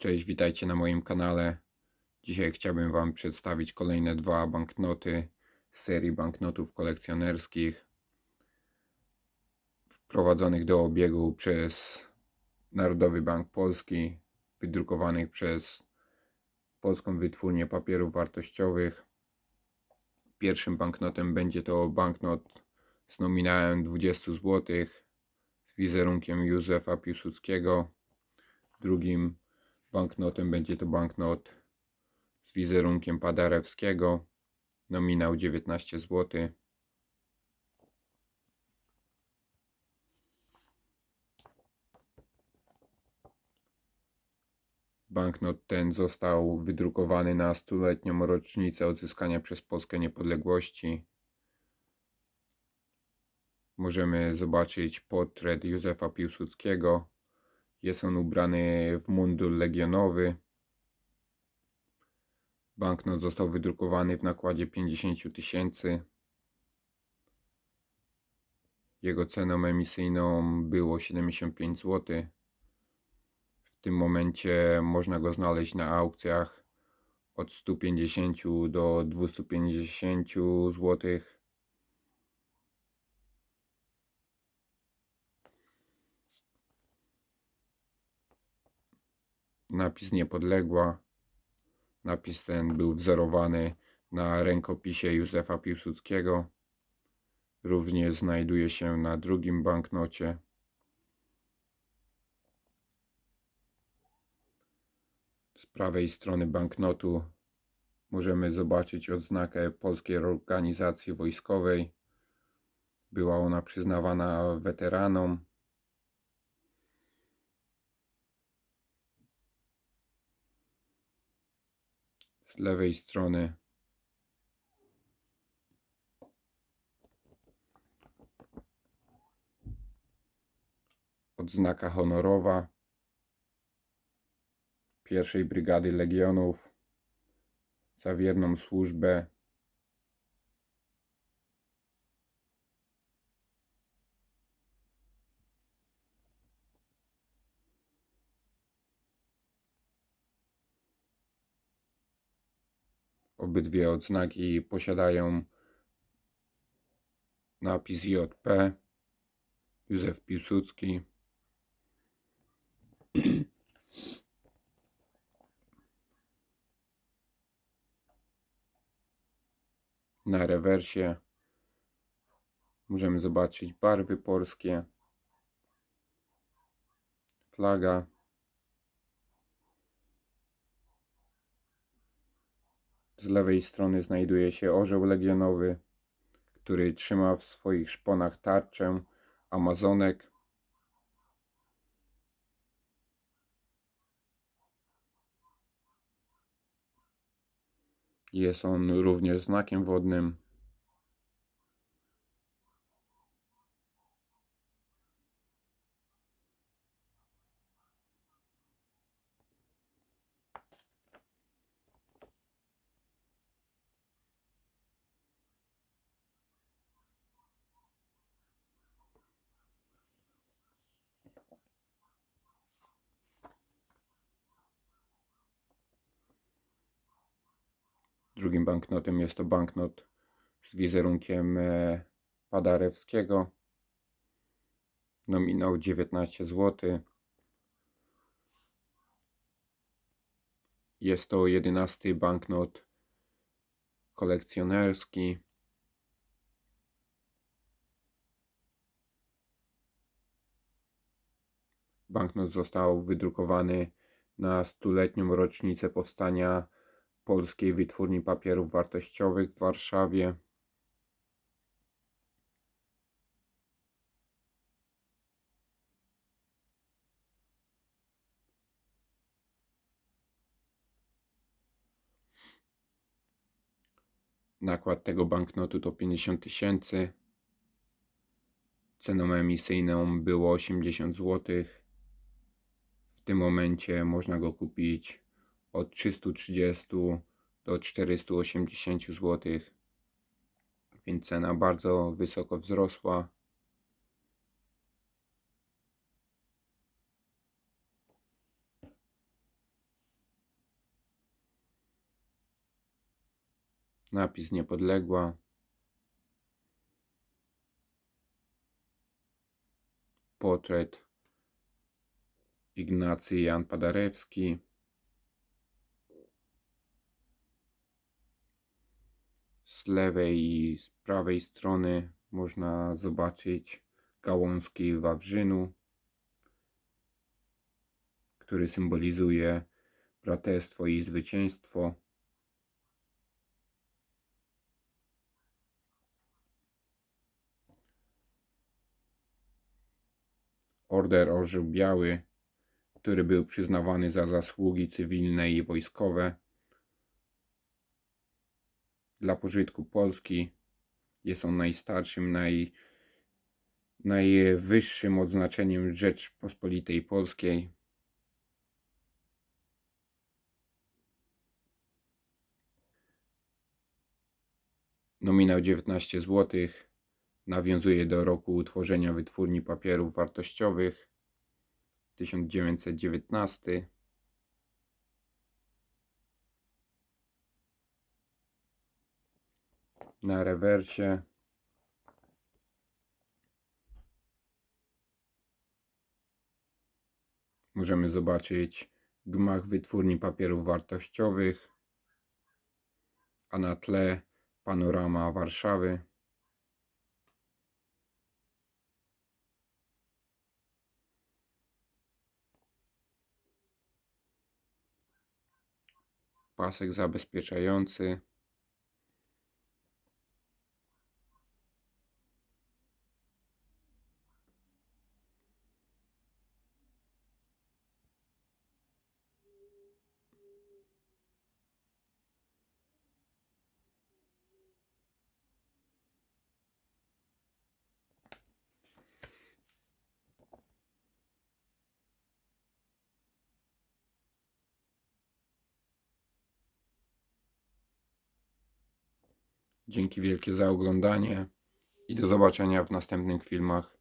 Cześć, witajcie na moim kanale. Dzisiaj chciałbym Wam przedstawić kolejne dwa banknoty z serii banknotów kolekcjonerskich wprowadzonych do obiegu przez Narodowy Bank Polski, wydrukowanych przez Polską Wytwórnię Papierów Wartościowych. Pierwszym banknotem będzie to banknot z nominałem 20 zł z wizerunkiem Józefa Piłsudskiego. Drugim banknotem będzie to banknot z wizerunkiem Paderewskiego. Nominał 19 zł. Banknot ten został wydrukowany na stuletnią rocznicę odzyskania przez Polskę niepodległości. Możemy zobaczyć portret Józefa Piłsudskiego. Jest on ubrany w mundur legionowy. Banknot został wydrukowany w nakładzie 50 000 tysięcy. Jego ceną emisyjną było 75 zł. W tym momencie można go znaleźć na aukcjach od 150 do 250 zł. Napis Niepodległa. Napis ten był wzorowany na rękopisie Józefa Piłsudskiego. Również znajduje się na drugim banknocie. Z prawej strony banknotu możemy zobaczyć odznakę Polskiej Organizacji Wojskowej. Była ona przyznawana weteranom. Lewej strony. Odznaka honorowa pierwszej Brygady Legionów za wierną służbę Obydwie odznaki posiadają napis JP Józef Piłsudski. Na rewersie możemy zobaczyć barwy polskie, flaga. Z lewej strony znajduje się orzeł legionowy, który trzyma w swoich szponach tarczę Amazonek. Jest on również znakiem wodnym. Drugim banknotem jest to banknot z wizerunkiem e, Padarewskiego. Nominał 19 zł. Jest to jedenasty banknot kolekcjonerski. Banknot został wydrukowany na stuletnią rocznicę powstania Polskiej Wytwórni Papierów Wartościowych w Warszawie. Nakład tego banknotu to 50 tysięcy. Ceną emisyjną było 80 zł. W tym momencie można go kupić od 330 do 480 zł. Więc cena bardzo wysoko wzrosła. Napis niepodległa. Portret Ignacy Jan Padarewski. Z lewej i z prawej strony można zobaczyć gałązki wawrzynu, który symbolizuje braterstwo i zwycięstwo. Order Orzeł Biały, który był przyznawany za zasługi cywilne i wojskowe dla pożytku Polski. Jest on najstarszym, naj, najwyższym odznaczeniem Rzeczpospolitej Polskiej. Nominał 19 zł nawiązuje do roku utworzenia wytwórni papierów wartościowych 1919. Na rewersie możemy zobaczyć gmach wytwórni papierów wartościowych, a na tle panorama Warszawy. Pasek zabezpieczający. Dzięki wielkie za oglądanie i do zobaczenia w następnych filmach.